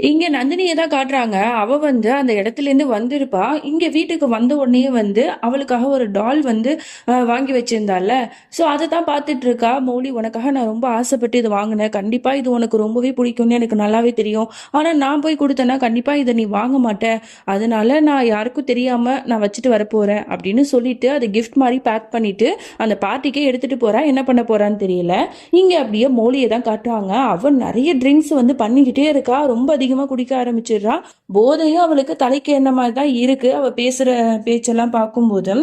இங்க நந்தினியை தான் காட்டுறாங்க. அவ வந்து அந்த இடத்துல இருந்து வந்திருப்பா. இங்க வீட்டுக்கு வந்த உடனே வந்து அவளுக்காக ஒரு டால் வந்து வாங்கி வச்சிருந்தால ஸோ அதை தான் பார்த்துட்டு இருக்கா மௌலி உனக்காக நான் ரொம்ப ஆசைப்பட்டு இது வாங்கினேன். கண்டிப்பா இது உனக்கு ரொம்பவே பிடிக்கும்னு எனக்கு நல்லாவே தெரியும். ஆனா நான் போய் கொடுத்தேன்னா கண்டிப்பா இதை நீ வாங்க மாட்டேன் அதனால நான் யாருக்கும் தெரியாம நான் வச்சுட்டு வரப்போறேன் அப்படின்னு சொல்லிட்டு அதை கிஃப்ட் மாதிரி பேக் பண்ணிட்டு அந்த பார்ட்டிக்கே எடுத்துட்டு போறா. என்ன பண்ண போறான்னு தெரியல. இங்க அப்படியே மௌலியை தான் காட்டுறாங்க. அவன் நிறைய ட்ரிங்க்ஸ் வந்து பண்ணிக்கிட்டே இருக்கா. ரொம்ப அதிகமா குடிக்க ஆரம்பிச்சிடுறா. போதையும் அவளுக்கு தலைக்கு என்ன மாதிரி தான் இருக்கு. அவ பேசுற பேச்செல்லாம் பார்க்கும்போது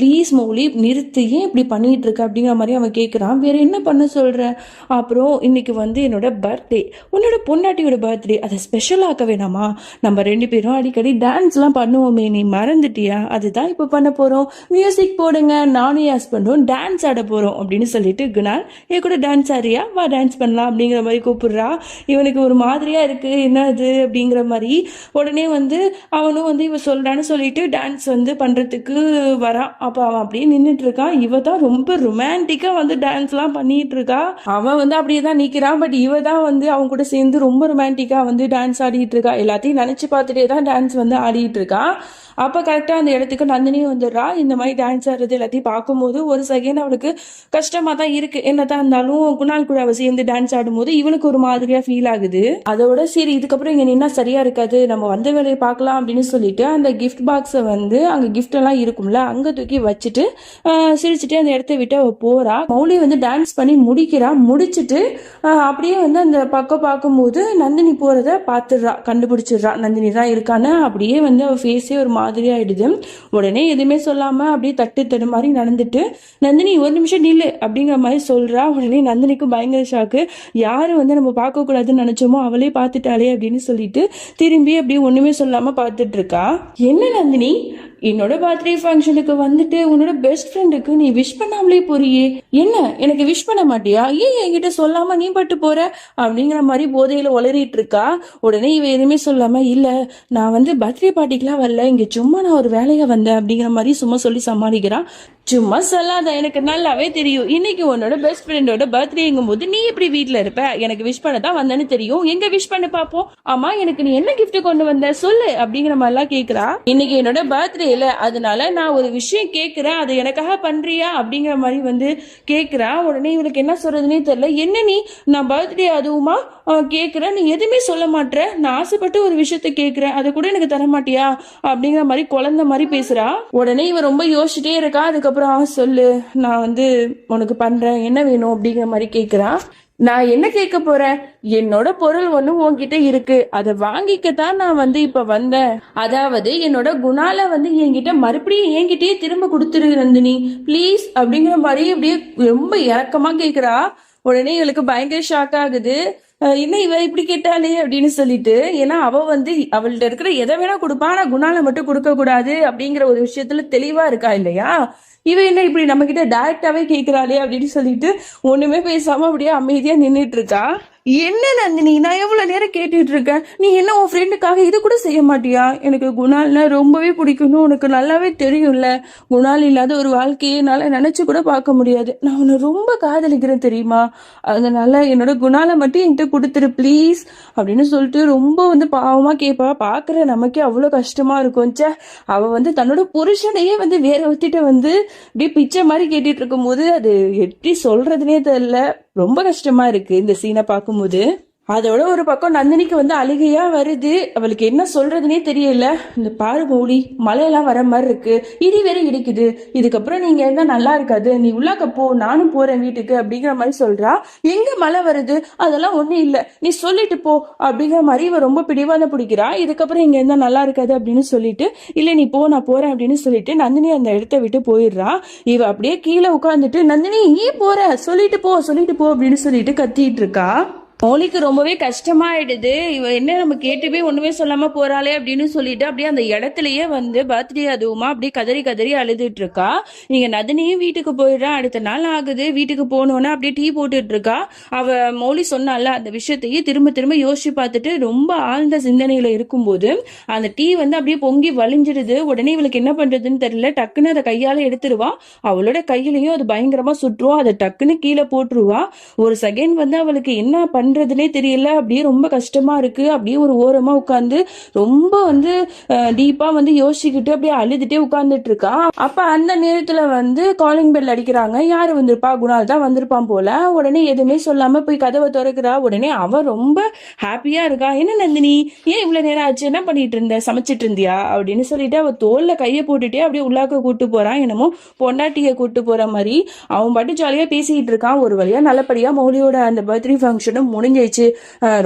ப்ளீஸ் மௌலி நிறுத்து. ஏன் இப்படி பண்ணிட்டு இருக்க அப்படிங்கிற மாதிரி அவன் கேட்குறான் வேற என்ன பண்ண சொல்ற? அப்புறம் இன்னைக்கு வந்து என்னோட பர்த்டே உன்னோட பொண்டாட்டியோட பர்த்டே அதை ஸ்பெஷல் ஆக்க வேணாமா? நம்ம ரெண்டு பேரும் அடிக்கடி டான்ஸ்லாம் பண்ணுவோமே. நீ மறந்துட்டியா? அதுதான் இப்போ பண்ண போறோம். மியூசிக் போடுங்க. நானும் என் ஹஸ்பண்டும் டான்ஸ் ஆட போறோம் அப்படின்னு சொல்லிட்டு குணால் என் கூட டான்ஸ் ஆறியா வா டான்ஸ் பண்ணலாம் அப்படிங்கிற மாதிரி கூப்பிடுறா. இவனுக்கு ஒரு மாதிரியா இருக்கு. என்ன அது அப்படிங்கிற மாதிரி. உடனே வந்து அவனும் வந்து இவன் சொல்றான்னு சொல்லிட்டு டான்ஸ் வந்து பண்றதுக்கு வரான் அப்போ அவன் அப்படியே நின்றுட்டு இருக்கான் இவ தான் ரொம்ப ரொமான்டிக்காக வந்து டான்ஸ்லாம் பண்ணிட்டு இருக்கா அவன் வந்து அப்படியே தான் நிற்கிறான் பட் இவ தான் வந்து அவன் கூட சேர்ந்து ரொம்ப ரொமான்டிக்காக வந்து டான்ஸ் ஆடிட்டு இருக்கா எல்லாத்தையும் நினச்சி பார்த்துட்டே தான் டான்ஸ் வந்து ஆடிட்டு இருக்கா அப்போ கரெக்டாக அந்த இடத்துக்கு நந்தினியும் வந்துடுறா. இந்த மாதிரி டான்ஸ் ஆடுறது எல்லாத்தையும் பார்க்கும்போது ஒரு செகண்ட் அவளுக்கு கஷ்டமாக தான் இருக்கு. என்னதான் இருந்தாலும் குணால் கூட அவள் சேர்ந்து டான்ஸ் ஆடும்போது இவனுக்கு ஒரு மாதிரியாக ஃபீல் ஆகுது. அதோட சரி இதுக்கப்புறம் இங்கே நின்னா சரியா இருக்காது. நம்ம வந்த வேலையை பார்க்கலாம் அப்படின்னு சொல்லிட்டு அந்த கிஃப்ட் பாக்ஸை வந்து அங்கே கிஃப்ட் எல்லாம் இருக்கும்ல அங்கே தூக்கி வச்சுட்டு சிரிச்சுட்டு அந்த இடத்த விட்டு அவள் போறா. மௌலி வந்து டான்ஸ் பண்ணி முடிக்கிறா. முடிச்சுட்டு அப்படியே வந்து அந்த பக்கம் பார்க்கும்போது நந்தினி போறத பார்த்துடுறா. கண்டுபிடிச்சிடுறா. நந்தினி தான் இருக்கான்னு அப்படியே வந்து அவள் ஃபேஸே ஒரு மாதிரி ஆயிடுது. உடனே எதுவுமே சொல்லாம அப்படியே தட்டு தடு மாதிரி நடந்துட்டு நந்தினி ஒரு நிமிஷம் நில்லு அப்படிங்கிற மாதிரி சொல்றா. உடனே நந்தினிக்கு பயங்கர ஷாக்கு யாரு வந்து நம்ம பார்க்க கூடாதுன்னு நினைச்சோமோ அவளே பார்த்துட்டாளே அப்படின்னு சொல்லிட்டு திரும்பி அப்படியே ஒண்ணுமே சொல்லாம பார்த்துட்டு இருக்கா. என்ன நந்தினி? என்னோட பர்த்டே ஃபங்க்ஷனுக்கு வந்துட்டு உன்னோட பெஸ்ட் ஃப்ரெண்டுக்கு நீ விஷ் பண்ணாமலே போறியே. என்ன? எனக்கு விஷ் பண்ண மாட்டியா? ஏன் என்கிட்ட சொல்லாம நீ பட்டு போற? அப்படிங்கிற மாதிரி போதையில உளறிட்டு இருக்கா? உடனே இவ எதுவுமே சொல்லாம இல்ல நான் வந்து பர்த்டே பார்ட்டிக்கெல்லாம் வரல. இங்க சும்மா நான் ஒரு வேலையா வந்தேன். அப்படிங்கிற மாதிரி சும்மா சொல்லி சமாளிக்கிறான் சும்மா சொல்லாத எனக்கு நல்லாவே தெரியும். இன்னைக்கு உன்னோட பெஸ்ட் ஃப்ரெண்டோட பர்த்டேங்கும் போது நீ இப்படி வீட்டில் இருப்ப? எனக்கு விஷ் பண்ண தான் வந்தேன்னு தெரியும். எங்க விஷ் பண்ண பாப்போம். ஆமா எனக்கு நீ என்ன கிஃப்ட் கொண்டு வந்த? சொல்லு அப்படிங்கிற மாதிரிலாம் கேக்குறா. இன்னைக்கு என்னோட பர்த்டே அதனால நான் ஒரு விஷயம் கேக்குறேன். அதை எனக்காக பண்றியா? அப்படிங்கிற மாதிரி வந்து கேக்குறா. உடனே இவளுக்கு என்ன சொல்றதுன்னே தெரியல. என்ன நீ? நான் பர்த்டே அதுவுமா? கேட்குறேன் கேக்குறேன். நீ எதுவுமே சொல்ல மாட்ற. நான் ஆசைப்பட்டு ஒரு விஷயத்த கேக்குறேன். அதை கூட எனக்கு தர மாட்டியா அப்படிங்கிற மாதிரி குழந்தை மாதிரி பேசுறா. உடனே இவ ரொம்ப யோசிச்சுட்டே இருக்கா. அதுக்கப்புறம் சொல்லு நான் வந்து உனக்கு பண்றேன் என்ன வேணும் அப்படிங்கிற மாதிரி கேட்குறான் நான் என்ன கேட்க போறேன்? என்னோட பொருள் ஒண்ணு உன்கிட்ட இருக்கு. அதை வாங்கிக்கத்தான் நான் வந்து இப்ப வந்தேன். அதாவது என்னோட குணால வந்து என்கிட்ட மறுபடியும் என்கிட்டயே திரும்ப கொடுத்துரு நந்தினி. ப்ளீஸ் அப்படிங்கிற மாதிரி அப்படியே ரொம்ப இறக்கமா கேக்குறா. உடனே இவளுக்கு பயங்கர ஷாக் ஆகுது. என்ன இவ இப்படி கேட்டாலே அப்படின்னு சொல்லிட்டு ஏன்னா அவ வந்து அவள்கிட்ட இருக்கிற எதை வேணா கொடுப்பா ஆனா குணால மட்டும் கொடுக்க கூடாது அப்படிங்கிற ஒரு விஷயத்துல தெளிவா இருக்கா இல்லையா? இவ என்ன இப்படி நம்ம கிட்ட டைரக்டாவே கேக்குறாளே அப்படின்னு சொல்லிட்டு ஒண்ணுமே பேசாம அப்படியே அமைதியா நின்னுட்டு இருக்கா? என்ன நந்தினி நான் எவ்வளவு நேரம் கேட்டுட்டு இருக்கேன் நீ என்ன உன் ஃப்ரெண்டுக்காக இது கூட செய்ய மாட்டியா? எனக்கு குணால்னா ரொம்பவே பிடிக்கும்னு உனக்கு நல்லாவே தெரியும்ல. குணால் இல்லாத ஒரு வாழ்க்கையை என்னால நினைச்சு கூட பார்க்க முடியாது. நான் உன்னை ரொம்ப காதலிக்கிறேன் தெரியுமா? அதனால என்னோட குணாலை மட்டும் என்கிட்ட கொடுத்துரு ப்ளீஸ் அப்படின்னு சொல்லிட்டு ரொம்ப வந்து பாவமா கேட்பா. பாக்குற நமக்கே அவ்வளவு கஷ்டமா இருக்கும். ச்சே அவ வந்து தன்னோட புருஷனையே வந்து வேற ஒத்திட்ட வந்து அப்படியே பிச்சை மாதிரி கேட்டுட்டு இருக்கும்போது அது எப்படி சொல்றதுனே தெரியல. ரொம்ப கஷ்டமா இருக்கு இந்த சீனை பார்க்கும்போது. அதோட ஒரு பக்கம் நந்தினிக்கு வந்து அழுகையா வருது. அவளுக்கு என்ன சொல்றதுனே தெரியல. இந்த பாரு மௌலி மழையெல்லாம் வர மாதிரி இருக்கு. இடி வேற இடிக்குது. இதுக்கப்புறம் நீங்க இருந்தா நல்லா இருக்காது. நீ உள்ளாக்க போ நானும் போறேன் வீட்டுக்கு அப்படிங்கிற மாதிரி சொல்றா. எங்க மழை வருது? அதெல்லாம் ஒண்ணும் இல்ல. நீ சொல்லிட்டு போ அப்படிங்கிற மாதிரி இவ ரொம்ப பிடிவாத பிடிக்கிறா. இதுக்கப்புறம் இங்க இருந்தா நல்லா இருக்காது அப்படின்னு சொல்லிட்டு இல்ல நீ போ நான் போறேன் அப்படின்னு சொல்லிட்டு நந்தினி அந்த இடத்த விட்டு போயிடுறா. இவ அப்படியே கீழே உட்காந்துட்டு நந்தினி நீ போற. சொல்லிட்டு போ சொல்லிட்டு போ அப்படின்னு சொல்லிட்டு கத்திட்டு இருக்கா. மௌலிக்கு ரொம்பவே கஷ்டமாயிடுது. இவ என்ன நம்ம கேட்டுவே ஒண்ணுமே சொல்லாம போறாளே அப்படின்னு சொல்லிட்டு அப்படியே அந்த இடத்துலயே வந்து பர்த்டே அதுவுமா அப்படியே கதறி கதறி அழுதுட்டு இருக்கா நீங்க நதினியும் வீட்டுக்கு போயிடுறா. அடுத்த நாள் ஆகுது. வீட்டுக்கு போனோன்னே அப்படியே டீ போட்டுட்டு இருக்கா அவ மௌலி சொன்னால அந்த விஷயத்தையே திரும்ப திரும்ப யோசிச்சு பார்த்துட்டு ரொம்ப ஆழ்ந்த சிந்தனையில இருக்கும்போது அந்த டீ வந்து அப்படியே பொங்கி வலிஞ்சிடுது உடனே இவளுக்கு என்ன பண்றதுன்னு தெரியல. டக்குன்னு அதை கையால எடுத்துருவா. அவளோட கையிலயும் அது பயங்கரமா சுற்றுவா. அதை டக்குன்னு கீழே போட்டுருவா. ஒரு செகண்ட் வந்து அவளுக்கு என்ன பண்றதுனே தெரியல. அப்படியே ரொம்ப கஷ்டமா இருக்கு. அப்படியே ஒரு ஓரமா உட்காந்து ரொம்ப வந்து டீப்பா வந்து யோசிச்சுக்கிட்டு அப்படியே அழுதுட்டே உட்கார்ந்துட்டு இருக்கா அப்ப அந்த நேரத்துல வந்து காலிங் பெல் அடிக்கிறாங்க. யாரு வந்திருப்பா? குணால் தான் வந்திருப்பான் போல. உடனே எதுவுமே சொல்லாம போய் கதவை திறக்கிறா. உடனே அவ ரொம்ப ஹாப்பியா இருக்கா. என்ன நந்தினி? ஏன் இவ்வளவு நேரம் ஆச்சு? என்ன பண்ணிட்டு இருந்த? சமைச்சிட்டு இருந்தியா? அப்படின்னு சொல்லிட்டு அவ தோல்ல கைய போட்டுட்டே அப்படியே உள்ளாக்க கூட்டு போறான் என்னமோ பொண்டாட்டிய கூட்டு போற மாதிரி. அவன் பாட்டு ஜாலியா பேசிக்கிட்டு இருக்கான். ஒரு வழியா நல்லபடியா மௌலியோட அந்த பர்த்டே ஃபங்க்ஷனும் முடிஞ்சிச்சு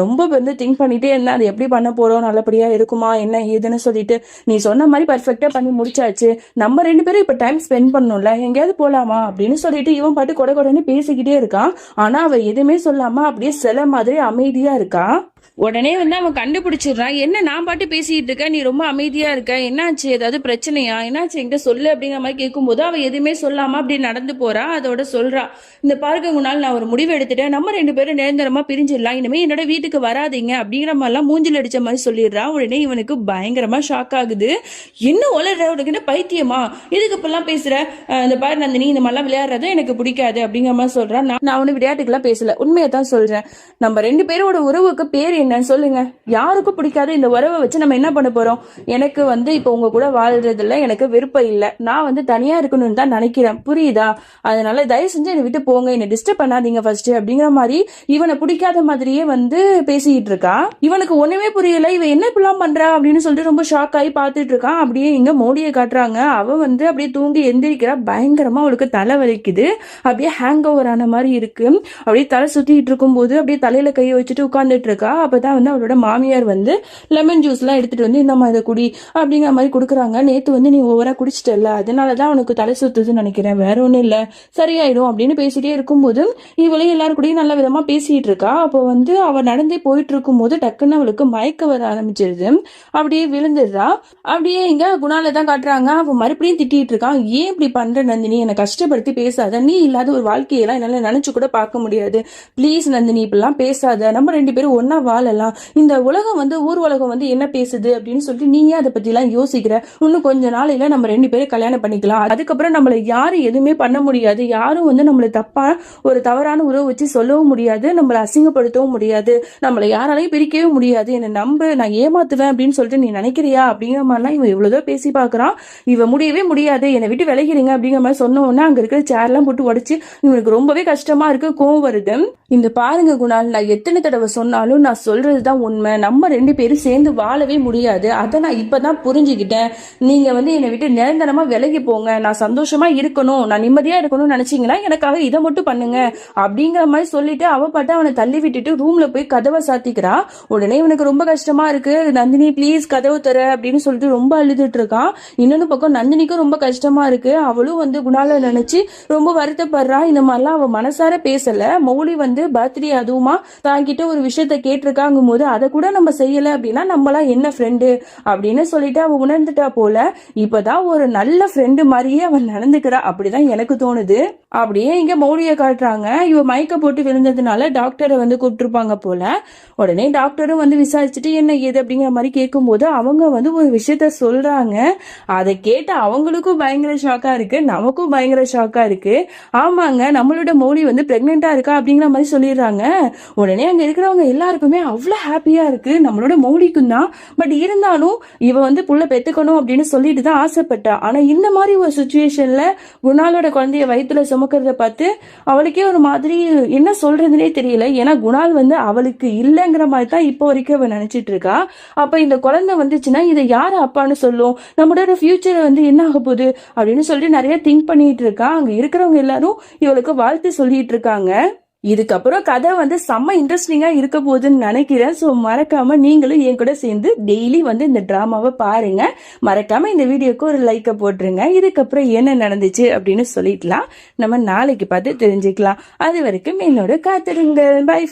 ரொம்ப வந்து திங்க் பண்ணிட்டே இருந்தேன் அது எப்படி பண்ண போறோம் நல்லபடியா இருக்குமா என்ன ஏதுன்னு சொல்லிட்டு நீ சொன்ன மாதிரி பர்ஃபெக்டா பண்ணி முடிச்சாச்சு. நம்ம ரெண்டு பேரும் இப்ப டைம் ஸ்பெண்ட் பண்ணணும்ல எங்கேயாவது போலாமா அப்படின்னு சொல்லிட்டு இவன் பாட்டு கொடை கொடைன்னு பேசிக்கிட்டே இருக்கான். ஆனா அவ எதுவுமே சொல்லாம அப்படியே சில மாதிரி அமைதியா இருக்கா? உடனே வந்து அவன் கண்டுபிடிச்சிடுறான் என்ன நான் பாட்டு பேசிட்டு இருக்க? நீ ரொம்ப அமைதியா இருக்க? என்னாச்சு? ஏதாவது பிரச்சனையா? என்னாச்சு? என்கிட்ட சொல்லு அப்படிங்கிற மாதிரி கேட்கும்போது அவன் எதுவுமே சொல்லாம அப்படி நடந்து போறா. அதோட சொல்றா இந்த பாருங்க நாள் நான் ஒரு முடிவு எடுத்துட்டேன். நம்ம ரெண்டு பேரும் நிரந்தரமா பிரிஞ்சிடலாம். இனிமே என்னோட வீட்டுக்கு வராதீங்க. அப்படிங்கிற மாதிரிலாம் மூஞ்சில் அடிச்ச மாதிரி சொல்லிடுறான் உடனே இவனுக்கு பயங்கரமா ஷாக் ஆகுது. என்ன உலர்ற உனக்கு? என்ன பைத்தியமா? எதுக்கு இப்பெல்லாம் பேசுற? இந்த பாரு நந்தினி இந்த மாதிரிலாம் விளையாடுறது எனக்கு பிடிக்காது. அப்படிங்கிற மாதிரி சொல்றான் நான் நான் ஒன்னும் விளையாட்டுக்கெல்லாம் பேசல. உண்மையை தான் சொல்றேன். நம்ம ரெண்டு பேரோட உறவுக்கு பேர் என்னன்னு சொல்லுங்க. யாருக்கும் பிடிக்காத இந்த உறவை வச்சு நம்ம என்ன பண்ண போறோம்? எனக்கு வந்து இப்போ உங்க கூட வாழ்றதுல எனக்கு விருப்பம் இல்லை. நான் வந்து தனியா இருக்கணும்னு தான் நினைக்கிறேன். புரியுதா? அதனால தயவு செஞ்சு என்னை விட்டு போங்க. என்னை டிஸ்டர்ப் பண்ணாதீங்க ஃபர்ஸ்ட் அப்படிங்கிற மாதிரி இவனை பிடிக்காத மாதிரியே வந்து பேசிக்கிட்டு இருக்கா? இவனுக்கு ஒண்ணுமே புரியல. இவன் என்ன இப்படிலாம் பண்றா அப்படின்னு சொல்லிட்டு ரொம்ப ஷாக் ஆகி பார்த்துட்டு இருக்கான். அப்படியே இங்க மோடியை காட்டுறாங்க. அவ வந்து அப்படியே தூங்கி எந்திரிக்கிறா. பயங்கரமா அவளுக்கு தலை வலிக்குது. அப்படியே ஹேங் ஓவர் ஆன மாதிரி இருக்கு. அப்படியே தலை சுத்திட்டு இருக்கும்போது அப்படியே தலையில கையை வச்சுட்டு உட்கார்ந்துட்டு இருக்கா. அப்பதான் வந்து அவளோட மாமியார் வந்து லெமன் ஜூஸ் எல்லாம் எடுத்துட்டு வந்து இந்த மாதிரி குடி அப்படிங்கிற மாதிரி கொடுக்குறாங்க. நேற்று வந்து நீ ஓவரா குடிச்சிட்டல அதனாலதான் அவனுக்கு தலை சுத்துதுன்னு நினைக்கிறேன். வேற ஒன்றும் இல்லை. சரியாயிடும் அப்படின்னு பேசிகிட்டே இருக்கும்போது இவளையும் எல்லாரும் கூடயும் நல்ல விதமா பேசிட்டு இருக்கா. அப்போ வந்து அவள் நடந்தே போயிட்டு இருக்கும்போது டக்குன்னு அவளுக்கு மயக்க வர ஆரம்பிச்சிருது. அப்படியே விழுந்துடுறா. அப்படியே இங்க குணால தான் காட்டுறாங்க. அவன் மறுபடியும் திட்டிட்டு இருக்கான் ஏன் இப்படி பண்ற நந்தினி? என்னை கஷ்டப்படுத்தி பேசாத. நீ இல்லாத ஒரு வாழ்க்கையெல்லாம் என்னால் நினைச்சு கூட பார்க்க முடியாது. ப்ளீஸ் நந்தினி இப்படிலாம் பேசாத. நம்ம ரெண்டு பேரும் ஒன்னா வாழலாம். இந்த உலகம் வந்து ஊர் உலகம் வந்து என்ன பேசுது அப்படின்னு சொல்லிட்டு நீ ஏன் அதை பத்தி எல்லாம் யோசிக்கிற. இன்னும் கொஞ்ச நாளையில நம்ம ரெண்டு பேரும் கல்யாணம் பண்ணிக்கலாம். அதுக்கப்புறம் நம்மளை யாரும் எதுவுமே பண்ண முடியாது. யாரும் வந்து நம்மளை தப்பா ஒரு தவறான உறவு வச்சு சொல்லவும் முடியாது. நம்மளை அசிங்கப்படுத்தவும் முடியாது. நம்மளை யாராலையும் பிரிக்கவே முடியாது. என்னை நம்பு நான் ஏமாத்துவேன் அப்படின்னு சொல்லிட்டு நீ நினைக்கிறியா அப்படிங்கிற மாதிரிலாம் இவன் எவ்வளவுதோ பேசி பார்க்குறான். இவன் முடியவே முடியாது. என்னை விட்டு விலகிறீங்க அப்படிங்கிற மாதிரி சொன்ன உடனே அங்க இருக்கிற சேர்லாம் போட்டு உடைச்சு இவனுக்கு ரொம்பவே கஷ்டமா இருக்கு கோவம் வருது. இந்த பாருங்க குணால் நான் எத்தனை தடவை சொன்னாலும் நான் சொல்றதுதான் உண்மை. நம்ம ரெண்டு பேரும் சேர்ந்து வாழவே முடியாது. அதை நான் இப்பதான் புரிஞ்சுக்கிட்டேன். நீங்க வந்து என்னை விட்டு நிரந்தரமா விலகி போங்க. நான் சந்தோஷமா இருக்கணும். நான் நிம்மதியா இருக்கணும்னு நினைச்சீங்கன்னா எனக்காக இதை மட்டும் பண்ணுங்க. அப்படிங்கிற மாதிரி சொல்லிட்டு அவ பாட்டு அவனை தள்ளி விட்டுட்டு ரூம்ல போய் கதவை சாத்திக்கிறா. உடனே இவனுக்கு ரொம்ப கஷ்டமா இருக்கு. நந்தினி ப்ளீஸ் கதவு தர அப்படின்னு சொல்லிட்டு ரொம்ப அழுதுட்டு இருக்கான் இன்னொன்னு பக்கம் நந்தினிக்கும் ரொம்ப கஷ்டமா இருக்கு. அவளும் வந்து குணால நினைச்சு ரொம்ப வருத்தப்படுறா. இந்த மாதிரிலாம் அவ மனசார பேசல. மௌலி வந்து பர்த்டே அதுவுமா தாங்கிட்ட ஒரு விஷயத்த இருக்காங்கும் போது அதை கூட நம்ம செய்யல அப்படின்னா நம்மளாம் என்ன ஃப்ரெண்டு அப்படின்னு சொல்லிட்டு அவ உணர்ந்துட்டா போல இப்பதான் ஒரு நல்ல ஃப்ரெண்டு மாதிரியே அவன் நடந்துக்கிறா. அப்படிதான் எனக்கு தோணுது. அப்படியே இங்க மௌலிய காட்டுறாங்க. இவ மயக்க போட்டு விழுந்ததுனால டாக்டரை வந்து கூப்பிட்டுருப்பாங்க போல. உடனே டாக்டரும் வந்து விசாரிச்சுட்டு என்ன ஏது? அப்படிங்கிற மாதிரி கேட்கும்போது அவங்க வந்து ஒரு விஷயத்த சொல்றாங்க. அதை கேட்டு அவங்களுக்கும் பயங்கர ஷாக்கா இருக்கு. நமக்கும் பயங்கர ஷாக்கா இருக்கு. ஆமாங்க நம்மளோட மௌலி வந்து பிரெக்னெண்டா இருக்கா அப்படிங்கிற மாதிரி சொல்லிடுறாங்க. உடனே அங்க இருக்கிறவங்க எல்லாருக்குமே அவ்வளோ ஹாப்பியாக இருக்குது நம்மளோட மௌலிக்கும் தான். பட் இருந்தாலும் இவ வந்து புள்ள பெற்றுக்கணும் அப்படின்னு சொல்லிட்டு தான் ஆசைப்பட்டா. ஆனால் இந்த மாதிரி ஒரு சுச்சுவேஷனில் குணாலோட குழந்தைய வயிற்றுல சுமக்கிறத பார்த்து அவளுக்கே ஒரு மாதிரி என்ன சொல்கிறதுனே தெரியல. ஏன்னா குணால் வந்து அவளுக்கு இல்லைங்கிற மாதிரி தான் இப்போ வரைக்கும் அவள் நினச்சிட்டு இருக்கா. அப்போ இந்த குழந்தை வந்துச்சுன்னா இதை யார் அப்பான்னு சொல்லும்? நம்மளோட ஃபியூச்சர் வந்து என்ன ஆக போகுது? அப்படின்னு சொல்லிட்டு நிறைய திங்க் பண்ணிட்டு இருக்கா. அங்கே இருக்கிறவங்க எல்லாரும் இவளுக்கு வாழ்த்து சொல்லிட்டு இருக்காங்க. இதுக்கப்புறம் கதை வந்து செம்ம இன்ட்ரெஸ்டிங்காக இருக்க போகுதுன்னு நினைக்கிறேன். ஸோ மறக்காமல் நீங்களும் என் கூட சேர்ந்து டெய்லி வந்து இந்த ட்ராமாவை பாருங்க. மறக்காமல் இந்த வீடியோக்கு ஒரு லைக்கை போட்டுருங்க. இதுக்கப்புறம் என்ன நடந்துச்சு அப்படின்னு சொல்லிக்கலாம் நம்ம நாளைக்கு பார்த்து தெரிஞ்சுக்கலாம். அது வரைக்கும் என்னோட காத்திருங்க பை